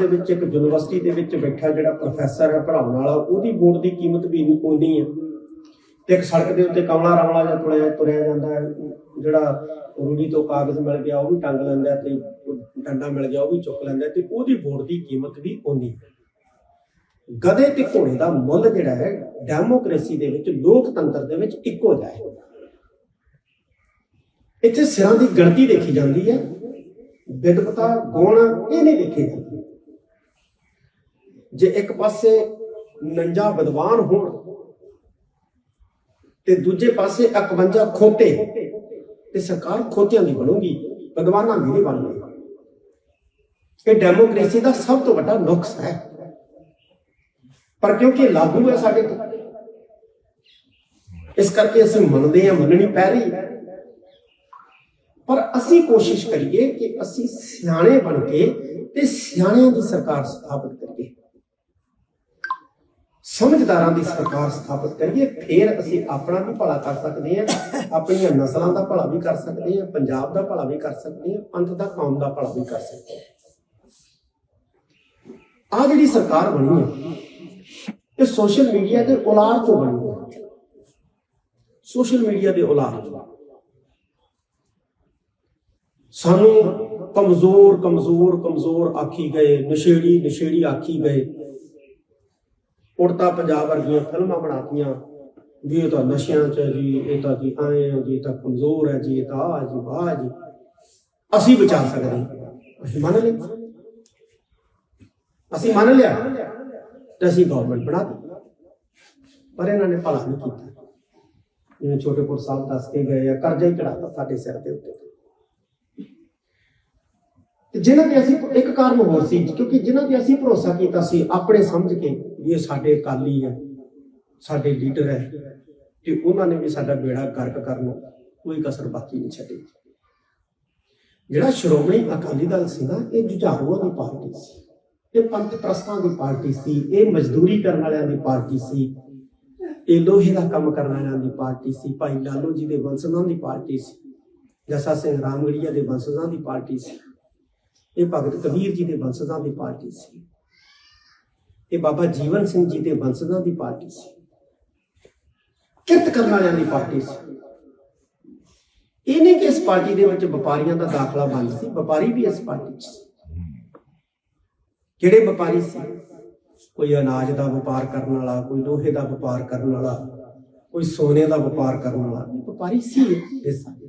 ਦੇ ਵਿੱਚ ਇੱਕ ਯੂਨੀਵਰਸਿਟੀ ਦੇ ਵਿੱਚ ਬੈਠਾ ਜਿਹੜਾ ਪ੍ਰੋਫੈਸਰ ਹੈ ਪੜ੍ਹਾਉਣ ਵਾਲਾ, ਉਹਦੀ ਬੋਰਡ ਦੀ ਕੀਮਤ ਵੀ ਇੰਨੀ ਕੋਈ ਹੈ। ਤੇ ਇੱਕ ਸੜਕ ਦੇ ਉੱਤੇ ਕਮਲਾ ਰਮਲਾ ਜਿਹਾ ਤੁਰਿਆ ਤੁਰਿਆ ਜਾਂਦਾ ਹੈ, ਜਿਹੜਾ ਰੂੜੀ ਤੋਂ ਕਾਗਜ਼ ਮਿਲ ਗਿਆ, ਉਹ ਵੀ ਟੰਗ ਲੈਂਦਾ ਤੇ ਡੰਡਾ ਮਿਲ ਗਿਆ, ਉਹ ਵੀ ਚੁੱਕ ਲੈਂਦਾ ਤੇ ਉਹਦੀ ਬੋਰਡ ਦੀ ਕੀਮਤ ਵੀ ਉਨੀ ਹੈ। ਗਧੇ ਤੇ ਘੋੜੇ ਦਾ ਮੁੱਲ ਜਿਹੜਾ ਹੈ ਡੈਮੋਕ੍ਰੇਸੀ ਦੇ ਵਿੱਚ, ਲੋਕਤੰਤਰ ਦੇ ਵਿੱਚ ਇੱਕੋ ਜਿਹਾ ਹੈ। ਇੱਥੇ ਸਿਰਾਂ ਦੀ ਗਿਣਤੀ ਦੇਖੀ ਜਾਂਦੀ ਹੈ। ਵਿਦਵਤਾ ਗੁਣ ਇਹ ਨਹੀਂ ਦੇਖੀ ਜਾਂਦੀ। ਜੇ ਇੱਕ ਪਾਸੇ 49 ਵਿਦਵਾਨ ਹੋਣ ਤੇ ਦੂਜੇ ਪਾਸੇ 51 ਖੋਤੇ ਤੇ ਸਰਕਾਰ ਖੋਤਿਆਂ ਦੀ ਬਣੂਗੀ, ਵਿਦਵਾਨਾਂ ਦੀ ਨਹੀਂ ਬਣੂਗੀ। ਇਹ ਡੈਮੋਕ੍ਰੇਸੀ ਦਾ ਸਭ ਤੋਂ ਵੱਡਾ ਨੁਕਸ ਹੈ। ਪਰ ਕਿਉਂਕਿ ਲਾਗੂ ਹੈ ਸਾਡੇ ਤੇ, ਇਸ ਕਰਕੇ ਅਸੀਂ ਮੰਨਦੇ ਹਾਂ, ਮੰਨਣੀ ਪੈ ਰਹੀ ਹੈ। ਪਰ ਅਸੀਂ ਕੋਸ਼ਿਸ਼ ਕਰੀਏ ਕਿ ਅਸੀਂ ਸਿਆਣੇ ਬਣ ਕੇ ਤੇ ਸਿਆਣਿਆਂ ਦੀ ਸਰਕਾਰ ਸਥਾਪਿਤ ਕਰੀਏ। ਸਮਝਦਾਰਾਂ ਦੀ ਸਰਕਾਰ ਸਥਾਪਿਤ ਕਰੀਏ, ਫਿਰ ਅਸੀਂ ਆਪਣਾ ਵੀ ਭਲਾ ਕਰ ਸਕਦੇ ਹਾਂ, ਆਪਣੀਆਂ ਨਸਲਾਂ ਦਾ ਭਲਾ ਵੀ ਕਰ ਸਕਦੇ ਹਾਂ, ਪੰਜਾਬ ਦਾ ਭਲਾ ਵੀ ਕਰ ਸਕਦੇ ਹਾਂ, ਪੰਥ ਦਾ, ਕੌਮ ਦਾ ਭਲਾ ਵੀ ਕਰ ਸਕਦੇ ਹਾਂ। ਆ ਜਿਹੜੀ ਸਰਕਾਰ ਬਣੀ ਹੈ, ਇਹ ਸੋਸ਼ਲ ਮੀਡੀਆ ਦੇ ਔਲਾਦ ਤੋਂ ਬਣੀ ਹੈ। ਸੋਸ਼ਲ ਮੀਡੀਆ ਦੇ ਔਲਾਦ ਤੋਂ। ਸਾਨੂੰ ਕਮਜ਼ੋਰ ਕਮਜ਼ੋਰ ਕਮਜ਼ੋਰ ਆਖੀ ਗਏ, ਨਸ਼ੇੜੀ ਨਸ਼ੇੜੀ ਆਖੀ ਗਏ। ਉੜਤਾ ਪੰਜਾਬ ਵਰਗੀਆਂ ਫਿਲਮਾਂ ਬਣਾਤੀਆਂ। ਵੀ ਇਹ ਤਾਂ ਨਸ਼ਿਆਂ 'ਚ ਜੀ, ਇਹ ਤਾਂ ਜੀ ਆਏ ਆ ਜੀ, ਇਹ ਤਾਂ ਕਮਜ਼ੋਰ ਹੈ ਜੀ, ਇਹ ਤਾਂ ਆ ਜੀ, ਵਾਹ ਜੀ। ਅਸੀਂ ਬਚਾ ਸਕਦੇ ਅਸੀਂ ਮੰਨ ਲਿਆ ਅਸੀਂ ਮੰਨ ਲਿਆ ਤੇ ਅਸੀਂ ਗਵਰਨਮੈਂਟ ਬਣਾ ਦਿੱਤੀ। ਪਰ ਇਹਨਾਂ ਨੇ ਭਲਾ ਨਹੀਂ ਕੀਤਾ। ਜਿਵੇਂ ਛੋਟੇਪੁਰ ਸਾਹਿਬ ਦੱਸ ਕੇ ਗਏ ਆ, ਕਰਜ਼ਾ ਹੀ ਚੜਾਤਾ ਸਾਡੇ ਸਿਰ ਦੇ ਉੱਤੇ। ਜਿਨ੍ਹਾਂ ਤੇ ਅਸੀਂ ਇੱਕ ਕਾਰਨ ਹੋਰ ਸੀ, ਕਿਉਂਕਿ ਜਿਨ੍ਹਾਂ ਤੇ ਅਸੀਂ ਭਰੋਸਾ ਕੀਤਾ ਸੀ, ਆਪਣੇ ਸਮਝ ਕੇ ਵੀ ਇਹ ਸਾਡੇ ਅਕਾਲੀ ਹੈ ਸਾਡੇ ਲੀਡਰ ਹੈ ਤੇ ਉਹਨਾਂ ਨੇ ਵੀ ਸਾਡਾ ਬੇੜਾ ਗਰਕ ਕਰਨ ਕੋਈ ਕਸਰ ਬਾਕੀ ਨਹੀਂ ਛੱਡੀ। ਜਿਹੜਾ ਸ਼੍ਰੋਮਣੀ ਅਕਾਲੀ ਦਲ ਸੀ ਨਾ, ਇਹ ਜੁਝਾਰੂਆਂ ਦੀ ਪਾਰਟੀ ਸੀ, ਇਹ ਪੰਥ ਪ੍ਰਸਤਾਂ ਦੀ ਪਾਰਟੀ ਸੀ, ਇਹ ਮਜ਼ਦੂਰੀ ਕਰਨ ਵਾਲਿਆਂ ਦੀ ਪਾਰਟੀ ਸੀ, ਇਹ ਲੋਹੇ ਦਾ ਕੰਮ ਕਰਨ ਵਾਲਿਆਂ ਦੀ ਪਾਰਟੀ ਸੀ, ਭਾਈ ਲਾਲੋ ਜੀ ਦੇ ਵੰਸ਼ਜਾਂ ਦੀ ਪਾਰਟੀ ਸੀ, ਜਸਾ ਸਿੰਘ ਰਾਮਗੜੀਆ ਦੇ ਵੰਸ਼ਜਾਂ ਦੀ ਪਾਰਟੀ ਸੀ। ਇਹ ਭਗਤ ਕਬੀਰ ਜੀ ਦੇ ਵੰਸ਼ਜਾਂ ਦੀ ਪਾਰਟੀ ਸੀ। ਇਹ ਬਾਬਾ ਜੀਵਨ ਸਿੰਘ ਜੀ ਦੇ ਵੰਸ਼ਜਾਂ ਦੀ ਪਾਰਟੀ ਸੀ। ਕਿਰਤ ਕਰਨ ਵਾਲਿਆਂ ਦੀ ਪਾਰਟੀ ਸੀ। ਇਹ ਨਹੀਂ ਕਿ ਇਸ ਪਾਰਟੀ ਦੇ ਵਿੱਚ ਵਪਾਰੀਆਂ ਦਾ ਦਾਖਲਾ ਬੰਦ ਸੀ, ਵਪਾਰੀ ਵੀ ਇਸ ਪਾਰਟੀ 'ਚ ਸੀ। ਕਿਹੜੇ ਵਪਾਰੀ ਸੀ? ਕੋਈ ਅਨਾਜ ਦਾ ਵਪਾਰ ਕਰਨ ਵਾਲਾ, ਕੋਈ ਲੋਹੇ ਦਾ ਵਪਾਰ ਕਰਨ ਵਾਲਾ, ਕੋਈ ਸੋਨੇ ਦਾ ਵਪਾਰ ਕਰਨ ਵਾਲਾ। ਇਹ ਵਪਾਰੀ ਸੀ ਇਹ। ਸਾਰੇ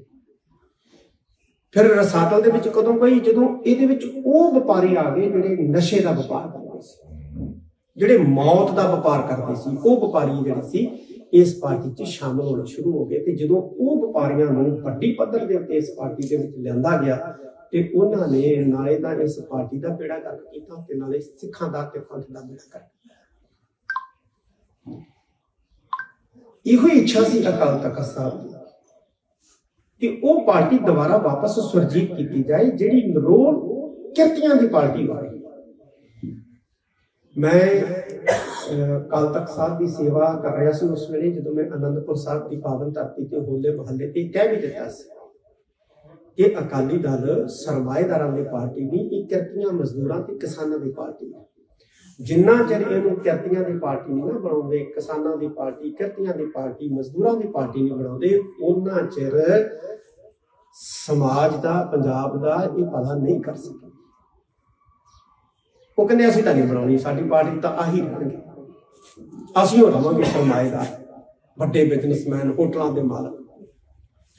ਫਿਰ ਰਸਾਤਲ ਦੇ ਵਿੱਚ ਕਦੋਂ ਗਈ? ਜਦੋਂ ਇਹਦੇ ਵਿੱਚ ਉਹ ਵਪਾਰੀ ਆ ਗਏ ਜਿਹੜੇ ਨਸ਼ੇ ਦਾ ਵਪਾਰ ਕਰਦੇ ਸੀ। ਜਿਹੜੇ ਮੌਤ ਦਾ ਵਪਾਰ ਕਰਦੇ ਸੀ, ਉਹ ਵਪਾਰੀ ਜਿਹੜੇ ਸੀ, ਇਸ ਪਾਰਟੀ 'ਚ ਸ਼ਾਮਲ ਹੋਣੇ ਸ਼ੁਰੂ ਹੋ ਗਏ ਤੇ ਜਦੋਂ ਉਹ ਵਪਾਰੀਆਂ ਨੂੰ ਵੱਡੀ ਪੱਧਰ ਦੇ ਉੱਤੇ ਇਸ ਪਾਰਟੀ ਦੇ ਵਿੱਚ ਲਿਆਂਦਾ ਗਿਆ ਤੇ ਉਹਨਾਂ ਨੇ ਨਾਲੇ ਤਾਂ ਇਸ ਪਾਰਟੀ ਦਾ ਬੇੜਾ ਗਰਕ ਕੀਤਾ ਤੇ ਨਾਲੇ ਸਿੱਖਾਂ ਦਾ ਤੇ ਪੰਥ ਦਾ ਬੇੜਾ ਕਰ ਇਹੋ ਹੀ ਇੱਛਾ ਸੀ ਅਕਾਲ ਤਖਤ ਸਾਹਿਬ ਦੀ। ਕਿ ਉਹ ਪਾਰਟੀ ਦੁਬਾਰਾ ਵਾਪਸ ਸੁਰਜੀਤ ਕੀਤੀ ਜਾਏ, ਜਿਹੜੀ ਰੋਲ ਕਿਰਤੀਆਂ ਦੀ ਪਾਰਟੀ ਹੋਵੇ ਮੈਂ ਕੱਲ ਤੱਕ ਸਾਹਿਬ ਦੀ ਸੇਵਾ ਕਰ ਰਿਹਾ ਸੀ ਉਸ ਵੇਲੇ ਜਦੋਂ ਮੈਂ ਅਨੰਦਪੁਰ ਸਾਹਿਬ ਦੀ ਪਾਵਨ ਧਰਤੀ ਤੇ ਹੋਲੇ ਮਹੱਲੇ ਤੇ ਕਹਿ ਵੀ ਦਿੱਤਾ ਸੀ ਕਿ ਅਕਾਲੀ ਦਲ ਸਰਮਾਏਦਾਰਾਂ ਦੀ ਪਾਰਟੀ ਨਹੀਂ, ਇਹ ਕਿਰਤੀਆਂ ਮਜ਼ਦੂਰਾਂ ਤੇ ਕਿਸਾਨਾਂ ਦੀ ਪਾਰਟੀ ਹੈ। ਜਿੰਨਾ ਚਿਰ ਇਹਨੂੰ ਕਿਰਤੀਆਂ ਦੀ ਪਾਰਟੀ ਨਹੀਂ ਨਾ ਬਣਾਉਂਦੇ, ਕਿਸਾਨਾਂ ਦੀ ਪਾਰਟੀ, ਕਿਰਤੀਆਂ ਦੀ ਪਾਰਟੀ, ਮਜ਼ਦੂਰਾਂ ਦੀ ਪਾਰਟੀ ਨਹੀਂ ਬਣਾਉਂਦੇ, ਉਹਨਾਂ ਚਿਰ ਸਮਾਜ ਦਾ, ਪੰਜਾਬ ਦਾ ਇਹ ਭਲਾ ਨਹੀਂ ਕਰ ਸਕਦੇ ਉਹ ਕਹਿੰਦੇ, ਅਸੀਂ ਤਾਂ ਨਹੀਂ ਬਣਾਉਣੀ, ਸਾਡੀ ਪਾਰਟੀ ਤਾਂ ਆਹੀ ਰਹਿਣਗੇ। ਅਸੀਂ ਹੋ ਰਵਾਂਗੇ ਸਰਮਾਏਦਾਰ, ਵੱਡੇ ਬਿਜ਼ਨਸਮੈਨ ਹੋਟਲਾਂ ਦੇ ਮਾਲਕ।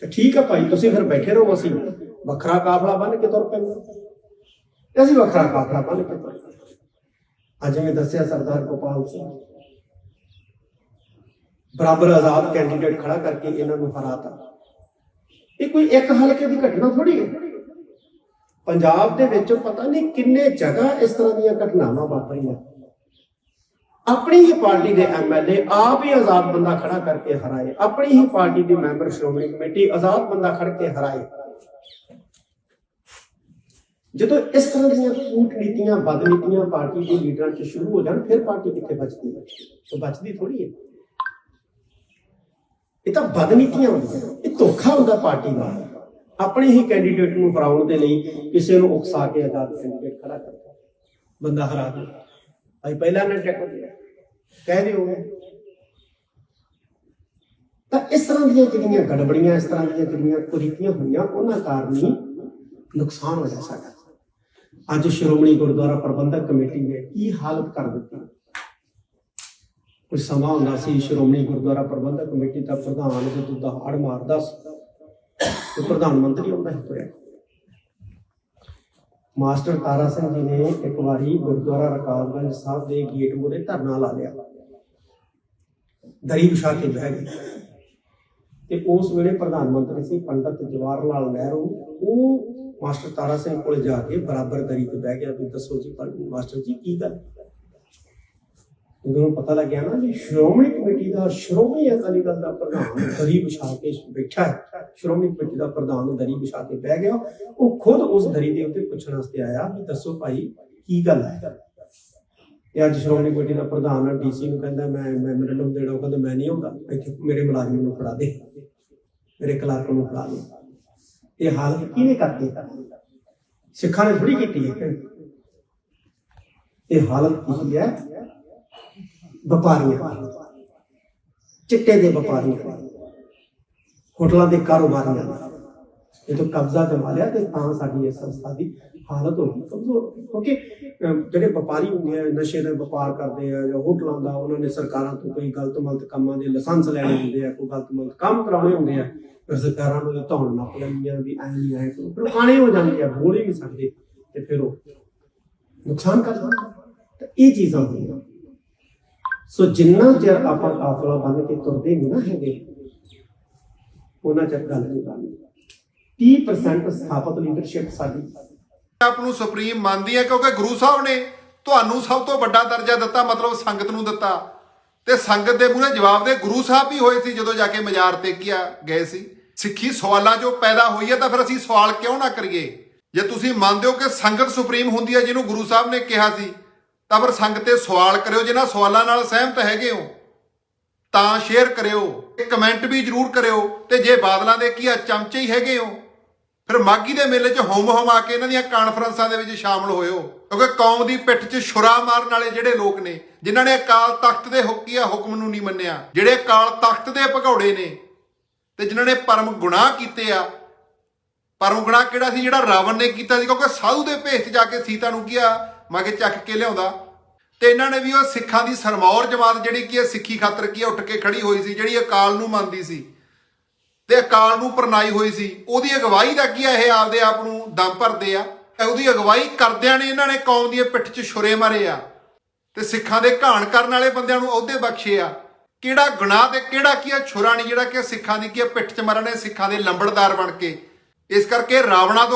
ਤੇ ਠੀਕ ਆ ਭਾਈ, ਤੁਸੀਂ ਫਿਰ ਬੈਠੇ ਰਹੋ, ਅਸੀਂ ਵੱਖਰਾ ਕਾਫਲਾ ਬੰਨ ਕੇ ਤੁਰ ਪੈਂਦੇ। ਅਸੀਂ ਵੱਖਰਾ ਕਾਫਲਾ ਬੰਨ ਕੇ ਤੁਰ ਪੈਂਦੇ। ਅੱਜ ਮੈਂ ਦੱਸਿਆ ਸਰਦਾਰ ਗੋਪਾਲ ਸਿੰਘ। ਬਰਾਬਰ ਆਜ਼ਾਦ ਕੈਂਡੀਡੇਟ ਖੜਾ ਕਰਕੇ ਇਹਨਾਂ ਨੂੰ ਹਰਾਤਾ। ਇਹ ਕੋਈ ਇੱਕ ਹਲਕੇ ਦੀ ਘਟਨਾ ਥੋੜੀ ਹੈ? ਪੰਜਾਬ ਦੇ ਵਿੱਚ ਪਤਾ ਨਹੀਂ ਕਿੰਨੇ ਜਗ੍ਹਾ ਇਸ ਤਰ੍ਹਾਂ ਦੀਆਂ ਘਟਨਾਵਾਂ ਵਾਪਰੀਆਂ। ਆਪਣੀ ਹੀ ਪਾਰਟੀ ਦੇ ਐਮਐਲਏ ਆਪ ਹੀ ਆਜ਼ਾਦ ਬੰਦਾ ਖੜਾ ਕਰਕੇ ਹਰਾਏ। ਆਪਣੀ ਹੀ ਪਾਰਟੀ ਦੇ ਮੈਂਬਰ ਸ਼੍ਰੋਮਣੀ ਕਮੇਟੀ ਆਜ਼ਾਦ ਬੰਦਾ ਖੜ ਕੇ ਹਰਾਏ। ਜਦੋਂ ਇਸ ਤਰ੍ਹਾਂ ਦੀਆਂ ਕੂਟਨੀਤੀਆਂ, ਬਦਨੀਤੀਆਂ ਪਾਰਟੀ ਦੇ ਲੀਡਰਾਂ 'ਚ ਸ਼ੁਰੂ ਹੋ ਜਾਣ, ਫਿਰ ਪਾਰਟੀ ਕਿੱਥੇ ਬਚਦੀ ਹੈ? ਉਹ ਬਚਦੀ ਥੋੜੀ ਹੈ। ਇਹ ਤਾਂ ਬਦਨੀਤੀਆਂ ਹੁੰਦੀਆਂ। ਇਹ ਧੋਖਾ ਹੁੰਦਾ ਪਾਰਟੀ ਦਾ। ਆਪਣੇ ਹੀ ਕੈਂਡੀਡੇਟ ਨੂੰ ਹਰਾਉਣ ਦੇ ਲਈ ਕਿਸੇ ਨੂੰ ਉਕਸਾ ਕੇ ਆਜ਼ਾਦ ਕੈਂਡੀਡੇਟ ਖੜਾ ਕਰਦਾ ਬੰਦਾ ਹਰਾ ਦੇ। ਭਾਈ, ਪਹਿਲਾਂ ਨੇ ਟੈਕੋ ਕਹਿ ਦਿਓ। ਤਾਂ ਇਸ ਤਰ੍ਹਾਂ ਦੀਆਂ ਜਿਹੜੀਆਂ ਗੜਬੜੀਆਂ, ਇਸ ਤਰ੍ਹਾਂ ਦੀਆਂ ਜਿਹੜੀਆਂ ਕੁਰੀਤੀਆਂ ਹੋਈਆਂ, ਉਹਨਾਂ ਕਾਰਨ ਹੀ ਨੁਕਸਾਨ ਹੋਇਆ ਸਾਡਾ ਅੱਜ ਸ਼੍ਰੋਮਣੀ ਗੁਰਦੁਆਰਾ ਪ੍ਰਬੰਧਕ ਕਮੇਟੀ ਨੇ ਕੀ ਹਾਲਤ ਕਰ ਦਿੱਤੀ? ਕੋਈ ਸਮਾਂ ਹੁੰਦਾ ਸੀ, ਸ਼੍ਰੋਮਣੀ ਗੁਰਦੁਆਰਾ ਪ੍ਰਬੰਧਕ ਕਮੇਟੀ ਦਾ ਪ੍ਰਧਾਨ ਜਦੋਂ ਦਹਾੜ ਮਾਰਦਾ ਸੀ, ਤੇ ਪ੍ਰਧਾਨ ਮੰਤਰੀ ਆਉਂਦਾ ਸੀ ਤੁਰਿਆ। ਮਾਸਟਰ ਤਾਰਾ ਸਿੰਘ ਜੀ ਨੇ ਇੱਕ ਵਾਰੀ ਗੁਰਦੁਆਰਾ ਰਕਾਬਗੰਜ ਸਾਹਿਬ ਦੇ ਗੇਟ ਮੂਹਰੇ ਧਰਨਾ ਲਾ ਲਿਆ। ਦਰੀ ਵਿਛਾ ਕੇ ਬਹਿ ਗਏ। ਤੇ ਉਸ ਵੇਲੇ ਪ੍ਰਧਾਨ ਮੰਤਰੀ ਸੀ ਪੰਡਤ ਜਵਾਹਰ ਲਾਲ ਨਹਿਰੂ। ਉਹ ਮਾਸਟਰ ਤਾਰਾ ਸਿੰਘ ਕੋਲ ਜਾ ਕੇ ਬਰਾਬਰ ਦਰੀ ਤੇ ਬਹਿ ਗਿਆ ਵੀ ਦੱਸੋ ਜੀ ਮਾਸਟਰ ਜੀ ਕੀ ਗੱਲ? ਉਦੋਂ ਪਤਾ ਲੱਗਿਆ ਨਾ ਵੀ ਸ਼੍ਰੋਮਣੀ ਕਮੇਟੀ ਦਾ ਸ਼੍ਰੋਮਣੀ ਅਕਾਲੀ ਦਲ ਦਾ ਪ੍ਰਧਾਨ ਦਰੀ ਵਿਛਾ ਕੇ ਬੈਠਾ ਹੈ, ਸ਼੍ਰੋਮਣੀ ਕਮੇਟੀ ਦਾ ਪ੍ਰਧਾਨ ਦਰੀ ਵਿਛਾ ਕੇ ਬਹਿ ਗਿਆ। ਉਹ ਖੁਦ ਉਸ ਦਰੀ ਦੇ ਉੱਤੇ ਪੁੱਛਣ ਵਾਸਤੇ ਆਇਆ ਵੀ ਦੱਸੋ ਭਾਈ ਕੀ ਗੱਲ ਹੈ? ਤੇ ਅੱਜ ਸ਼੍ਰੋਮਣੀ ਕਮੇਟੀ ਦਾ ਪ੍ਰਧਾਨ ਡੀਸੀ ਨੂੰ ਕਹਿੰਦਾ ਮੈਂ ਮੈਂ ਦੇਣਾ, ਉਹ ਕਹਿੰਦਾ ਮੈਂ ਨਹੀਂ ਆਉਂਦਾ, ਇੱਥੇ ਮੇਰੇ ਮੁਲਾਜ਼ਮ ਨੂੰ ਫੜਾ ਦੇ, ਮੇਰੇ ਕਲਰਕ ਨੂੰ ਫੜਾ ਦੇ। ਇਹ ਹਾਲਤ ਕਿਹਨੇ ਕਰਤੀ ਸਿੱਖਾਂ ਨੇ ਥੋੜੀ ਕੀਤੀ ਹੈ। ਇਹ ਹਾਲਤ ਕੀ ਹੈ? ਵਪਾਰੀਆਂ। ਚਿੱਟੇ ਦੇ ਵਪਾਰੀਆਂ। ਹੋਟਲਾਂ ਦੇ ਕਾਰੋਬਾਰੀਆਂ। ਜਦੋਂ ਕਬਜ਼ਾ ਜਮਾ ਲਿਆ ਤੇ ਤਾਂ ਸਾਡੀ ਇਸ ਸੰਸਥਾ ਦੀ ਹਾਲਤ ਹੋ ਗਈ। ਕਮਜ਼ੋਰ ਕਿਉਂਕਿ ਜਿਹੜੇ ਵਪਾਰੀ ਹੁੰਦੇ ਆ, ਨਸ਼ੇ ਦਾ ਵਪਾਰ ਕਰਦੇ ਆ ਜਾਂ ਹੋਟਲਾਂ ਦਾ, ਉਹਨਾਂ ਨੇ ਸਰਕਾਰਾਂ ਤੋਂ ਕੋਈ ਗਲਤ ਮਲਤ ਕੰਮਾਂ ਦੇ ਲਾਇਸੈਂਸ ਲੈਣੇ ਹੁੰਦੇ ਆ, ਕੋਈ ਗਲਤ ਮਲਤ ਕੰਮ ਕਰਾਉਣੇ ਹੁੰਦੇ ਆ, ਫਿਰ ਸਰਕਾਰਾਂ ਨੂੰ ਧੌਣ ਨੱਪ ਲੈਂਦੀਆਂ ਵੀ ਐਂ ਨਹੀਂ ਐਂ ਕਰੋ। ਫਿਰ ਆਣੇ ਹੋ ਜਾਂਦੇ ਆ, ਬੋਲ ਹੀ ਨਹੀਂ ਸਕਦੇ ਤੇ ਫਿਰ ਉਹ ਨੁਕਸਾਨ ਕਰ ਦਿੰਦੇ ਤਾਂ ਇਹ ਚੀਜ਼ਾਂ ਹੁੰਦੀਆਂ। ਸੋ ਜਿੰਨਾ ਚਿਰ ਆਪਾਂ ਕਾਫਲਾ ਬਣ ਕੇ ਤੁਰਦੇ ਨਹੀਂ ਨਾ ਹੈਗੇ, ਉਹਨਾਂ ਚਿਰ ਗੱਲ ਨਹੀਂ ਬਣਨੀ 30% ਸਥਾਪਤ ਲੀਡਰਸ਼ਿਪ ਸਾਡੀ। ਆਪ ਨੂੰ ਸੁਪਰੀਮ ਮੰਨਦੀ ਹੈ ਕਿਉਂਕਿ ਗੁਰੂ ਸਾਹਿਬ ਨੇ ਤੁਹਾਨੂੰ ਸਭ ਤੋਂ ਵੱਡਾ ਦਰਜਾ ਦਿੱਤਾ, ਮਤਲਬ ਸੰਗਤ ਨੂੰ ਦਿੱਤਾ। ਤੇ ਸੰਗਤ ਦੇ ਮੂਹਰੇ ਜਵਾਬ ਦੇ ਗੁਰੂ ਸਾਹਿਬ ਵੀ ਹੋਏ ਸੀ ਜਦੋਂ ਜਾ ਕੇ ਮਜ਼ਾਰ ਤੇ ਕੀਆ ਗਏ ਸੀ। ਸਿੱਖੀ ਸਵਾਲਾਂ ਜੋ ਪੈਦਾ ਹੋਈ ਹੈ ਤਾਂ ਫਿਰ ਅਸੀਂ ਸਵਾਲ ਕਿਉਂ ਨਾ ਕਰੀਏ? ਜੇ ਤੁਸੀਂ ਮੰਨਦੇ ਹੋ ਕਿ ਸੰਗਤ ਸੁਪਰੀਮ ਹੁੰਦੀ ਹੈ ਜਿਹਨੂੰ ਗੁਰੂ ਸਾਹਿਬ ਨੇ ਕਿਹਾ ਸੀ, ਤਾਂ ਫਿਰ ਸੰਗਤ ਤੇ ਸਵਾਲ ਕਰਿਓ, ਜਿਨ੍ਹਾਂ ਸਵਾਲਾਂ ਨਾਲ ਸਹਿਮਤ ਹੈਗੇ ਹੋ, ਤਾਂ ਸ਼ੇਅਰ ਕਰਿਓ। ਕਮੈਂਟ ਵੀ ਜਰੂਰ ਕਰਿਓ ਤੇ ਜੇ ਬਾਦਲਾਂ ਦੇ ਕੀ ਆ, ਚਮਚੇ ਹੀ ਹੈਗੇ ਹੋ। ਫਿਰ ਮਾਗੀ ਦੇ ਮੇਲੇ 'ਚ ਹੋਮ ਹੁਮ ਆ ਕੇ ਇਹਨਾਂ ਦੀਆਂ ਕਾਨਫਰੰਸਾਂ ਦੇ ਵਿੱਚ ਸ਼ਾਮਲ ਹੋਇਓ। ਕਿਉਂਕਿ ਕੌਮ ਦੀ ਪਿੱਠ 'ਚ ਛੁਰਾ ਮਾਰਨ ਵਾਲੇ ਜਿਹੜੇ ਲੋਕ ਨੇ, ਜਿਨ੍ਹਾਂ ਨੇ ਅਕਾਲ ਤਖਤ ਦੇ ਹੁਕੀਆ ਹੁਕਮ ਨੂੰ ਨਹੀਂ ਮੰਨਿਆ, ਜਿਹੜੇ ਅਕਾਲ ਤਖਤ ਦੇ ਭਗੌੜੇ ਨੇ ਤੇ ਜਿਨ੍ਹਾਂ ਨੇ ਪਰਮ ਗੁਨਾਹ ਕੀਤੇ ਆ, ਪਰਮ ਗੁਨਾਹ ਕਿਹੜਾ ਸੀ ਜਿਹੜਾ ਰਾਵਣ ਨੇ ਕੀਤਾ ਸੀ? ਕਿਉਂਕਿ ਸਾਧੂ ਦੇ ਭੇਸ 'ਚ ਜਾ ਕੇ ਸੀਤਾ ਨੂੰ ਕਿਹਾ ਮੈਂ ਕਿ ਚੱਕ ਕੇ ਲਿਆਉਂਦਾ। ਤੇ ਇਹਨਾਂ ਨੇ ਵੀ ਉਹ ਸਿੱਖਾਂ ਦੀ ਸਰਮੌਰ ਜਮਾਤ ਜਿਹੜੀ ਕੀ ਹੈ ਸਿੱਖੀ ਖਾਤਰ ਕੀ ਹੈ ਉੱਠ ਕੇ ਖੜੀ ਹੋਈ ਸੀ, ਜਿਹੜੀ ਅਕਾਲ ਨੂੰ ਮੰਨਦੀ ਸੀ। ਤੇ ਅਕਾਲ ਨੂੰ ਪਰਨਾਈ ਹੋਈ ਸੀ। ਉਹਦੀ ਅਗਵਾਈ ਦਾ ਕੀ ਆ? ਇਹ ਆਪਦੇ ਆਪ ਨੂੰ ਦਮ ਭਰਦੇ ਆ। ਇਹ ਉਹਦੀ ਅਗਵਾਈ ਕਰਦਿਆਂ ਨੇ ਇਹਨਾਂ ਨੇ ਕੌਮ ਦੀ ਪਿੱਠ 'ਚ ਛੁਰੇ ਮਾਰੇ ਆ। ਤੇ ਸਿੱਖਾਂ ਦੇ ਘਾਣ ਕਰਨ ਵਾਲੇ ਬੰਦਿਆਂ ਨੂੰ ਅਹੁਦੇ ਬਖਸ਼ੇ ਆ। ਕਿਹੜਾ ਗੁਨਾਹ ਤੇ ਕਿਹੜਾ ਕੀ ਆ? ਛੁਰਾ ਨਹੀਂ ਜਿਹੜਾ ਕਿ ਸਿੱਖਾਂ ਦੀ ਕੀ ਆ? ਪਿੱਠ 'ਚ ਮਰਨ ਨੇ ਸਿੱਖਾਂ ਦੇ ਲੰਬੜਦਾਰ ਬਣ ਕੇ। ਇਸ ਕਰਕੇ ਰਾਵਣਾ ਤੋਂ